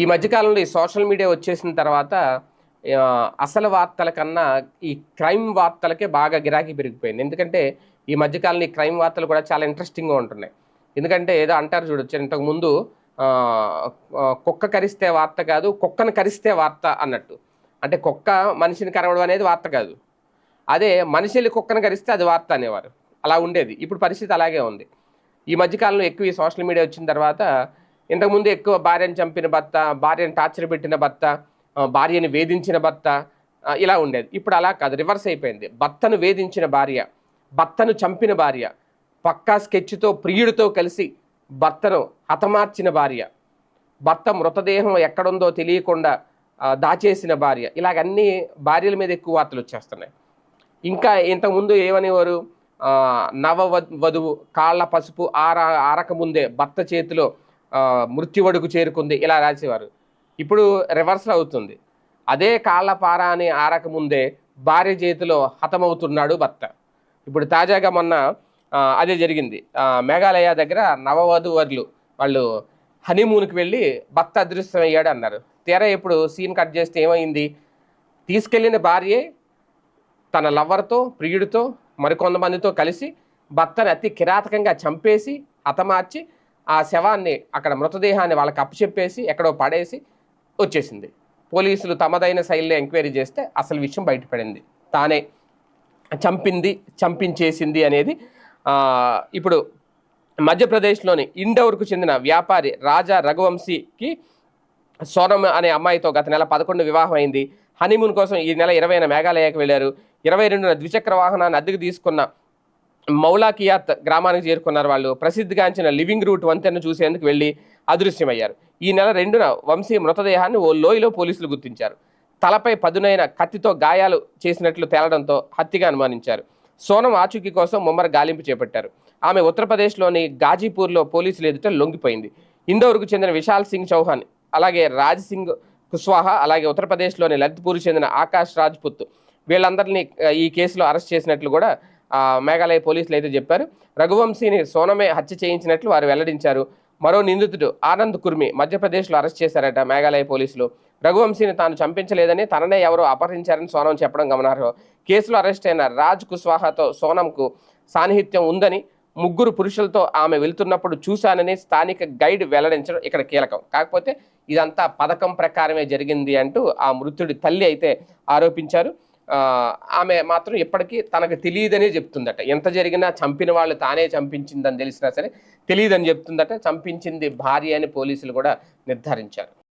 ఈ మధ్యకాలంలో ఈ సోషల్ మీడియా వచ్చేసిన తర్వాత అసలు వార్తల కన్నా ఈ క్రైమ్ వార్తలకే బాగా గిరాకీ పెరిగిపోయింది. ఎందుకంటే ఈ మధ్యకాలంలో ఈ క్రైమ్ వార్తలు కూడా చాలా ఇంట్రెస్టింగ్గా ఉంటున్నాయి. ఎందుకంటే ఏదో అంటారు చూడొచ్చు ఇంతకు ముందు కుక్క కరిస్తే వార్త కాదు కుక్కను కరిస్తే వార్త అన్నట్టు. అంటే కుక్క మనిషిని కరవడం అనేది వార్త కాదు. అదే మనిషిని కుక్కను కరిస్తే అది వార్త అనేవారు. అలా ఉండేది. ఇప్పుడు పరిస్థితి అలాగే ఉంది. ఈ మధ్యకాలంలో ఎక్కువ ఈ సోషల్ మీడియా వచ్చిన తర్వాత ఇంతకుముందు ఎక్కువ భార్యను చంపిన భర్త భార్యను టార్చర్ పెట్టిన భర్త భార్యని వేధించిన భర్త ఇలా ఉండేది. ఇప్పుడు అలా కాదు రివర్స్ అయిపోయింది. భర్తను వేధించిన భార్య భర్తను చంపిన భార్య పక్కా స్కెచ్తో ప్రియుడితో కలిసి భర్తను హతమార్చిన భార్య భర్త మృతదేహం ఎక్కడుందో తెలియకుండా దాచేసిన భార్య ఇలాగన్నీ భార్యల మీద ఎక్కువ వార్తలు వచ్చేస్తున్నాయి. ఇంకా ఇంతకుముందు ఏమనేవారు? నవ వధువు కాళ్ళ పసుపు ఆర ఆరకముందే భర్త చేతిలో మృత్యువడుకు చేరుకుంది ఇలా రాసేవారు. ఇప్పుడు రివర్స్ అవుతుంది. అదే కాళ్ళపార అని ఆరకముందే భార్య చేతిలో హతమవుతున్నాడు భర్త. ఇప్పుడు తాజాగా మొన్న అదే జరిగింది. మేఘాలయ దగ్గర నవవధువర్లు వాళ్ళు హనీమూన్కి వెళ్ళి భర్త అదృశ్యం అయ్యాడు అన్నారు. తీరా ఇప్పుడు సీన్ కట్ చేస్తే ఏమైంది? తీసుకెళ్ళిన భార్యే తన లవ్వర్తో ప్రియుడితో మరికొంతమందితో కలిసి భర్తను అతి కిరాతకంగా చంపేసి హతమార్చి ఆ శవాన్ని అక్కడ మృతదేహాన్ని వాళ్ళకి అప్పచెప్పేసి ఎక్కడో పడేసి వచ్చేసింది. పోలీసులు తమదైన శైలిలో ఎంక్వైరీ చేస్తే అసలు విషయం బయటపడింది. తానే చంపింది చంపించేసింది అనేది ఇప్పుడు మధ్యప్రదేశ్లోని ఇండోర్కు చెందిన వ్యాపారి రాజా రఘువంశీకి సోనం అనే అమ్మాయితో గత నెల పదకొండు వివాహం అయింది హనీమూన్ కోసం ఈ నెల ఇరవైన మేఘాలయకు వెళ్ళారు. ఇరవై రెండున ద్విచక్ర వాహనాన్ని అద్దెకు తీసుకున్న మౌలాకియాత్ గ్రామానికి చేరుకున్నారు వాళ్ళు. ప్రసిద్ధిగాంచిన లివింగ్ రూట్ వంతెన చూసేందుకు వెళ్ళి అదృశ్యమయ్యారు. ఈ నెల రెండున వంశీ మృతదేహాన్ని ఓ లోయలో పోలీసులు గుర్తించారు. తలపై పదునైన కత్తితో గాయాలు చేసినట్లు తేలడంతో హత్యగా అనుమానించారు. సోనం ఆచూకీ కోసం ముమ్మర గాలింపు చేపట్టారు. ఆమె ఉత్తరప్రదేశ్లోని గాజీపూర్లో పోలీసులు ఎదుట లొంగిపోయింది. ఇందోర్కు చెందిన విశాల్ సింగ్ చౌహాన్ అలాగే రాజ్ సింగ్ కుష్వాహా అలాగే ఉత్తరప్రదేశ్లోని లలిత్పూర్ చెందిన ఆకాష్ రాజ్పుత్ వీళ్ళందరినీ ఈ కేసులో అరెస్ట్ చేసినట్లు కూడా మేఘాలయ పోలీసులు అయితే చెప్పారు. రఘువంశీని సోనమే హత్య చేయించినట్లు వారు వెల్లడించారు. మరో నిందితుడు ఆనంద్ కుర్మి మధ్యప్రదేశ్లో అరెస్ట్ చేశారట మేఘాలయ పోలీసులు. రఘువంశీని తాను చంపించలేదని తననే ఎవరో అపహరించారని సోనం చెప్పడం గమనార్హం. కేసులో అరెస్ట్ అయిన రాజ్ కుష్వాహాతో సోనంకు సాన్నిహిత్యం ఉందని ముగ్గురు పురుషులతో ఆమె వెళ్తున్నప్పుడు చూశానని స్థానిక గైడ్ వెల్లడించడం ఇక్కడ కీలకం. కాకపోతే ఇదంతా పథకం ప్రకారమే జరిగింది అంటూ ఆ మృతుడి తల్లి అయితే ఆరోపించారు. ఆమె మాత్రం ఇప్పటికీ తనకు తెలియదనే చెప్తుందట. ఎంత జరిగినా చంపిన వాళ్ళు తానే చంపించిందని తెలిసినా సరే తెలియదని చెప్తుందట. చంపించింది భార్య అని పోలీసులు కూడా నిర్ధారించారు.